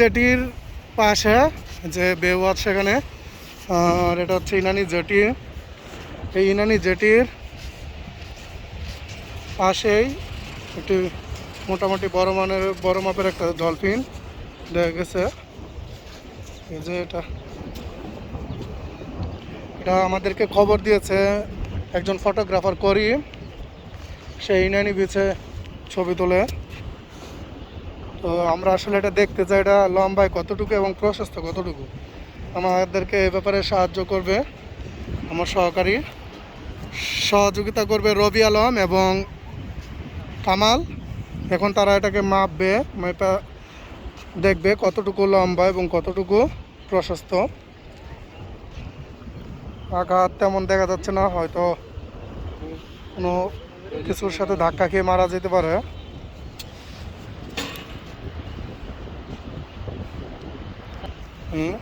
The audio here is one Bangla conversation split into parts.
জেটির পাশে, যে বেওয়াত সেখানে, আর এটা হচ্ছে ইনানি জেটি। এই ইনানি জেটির পাশেই একটি মোটামুটি বড় মানের, বড় মাপের একটা ডলফিন দেখা গেছে। এই যে এটা। এটা আমাদেরকে খবর দিয়েছে, একজন ফটোগ্রাফার করি সেই ইনানি বিচে ছবি তোলে। তো আমরা আসলে এটা দেখতে চাই, এটা লম্বায় কতটুকু এবং প্রশস্ত কতটুকু? আমাদেরকে এ ব্যাপারে সাহায্য করবে আমার সহকারী। সহযোগিতা করবে রবি আলম এবং কামাল। এখন তারা এটাকে মাপবে, মাপা দেখবে কতটুকু লম্বা এবং কতটুকু প্রশস্ত। আঘাত তেমন দেখা যাচ্ছে না, হয়তো কোনো কিছুর সাথে ধাক্কা খেয়ে মারা যেতে পারে। হুম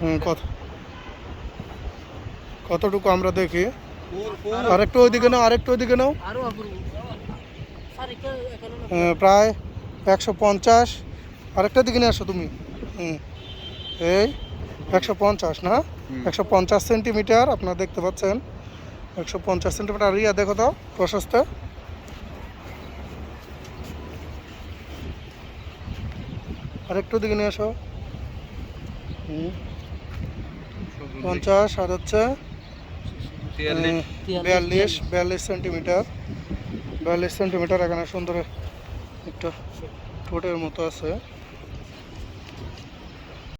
হুম কত? কতটুকু আমরা দেখি? আরেকটু ওইদিকে নাও আরেকটু ওইদিকে নাও। হ্যাঁ, প্রায় একশো পঞ্চাশ। আরেকটা দিকে নিয়ে আসো তুমি। হুম। এই একশো পঞ্চাশ না? একশো পঞ্চাশ সেন্টিমিটার আপনারা দেখতে পাচ্ছেন। একশো পঞ্চাশ সেন্টিমিটার রিয়া দেখো তো প্রশস্ত। আরেকটু দিকে নিয়ে আসো। পঞ্চাশ আর হচ্ছে বিয়াল্লিশ বিয়াল্লিশ সেন্টিমিটার। বিয়াল্লিশ সেন্টিমিটার এখানে সুন্দর একটা ঠোঁটের মতো আছে।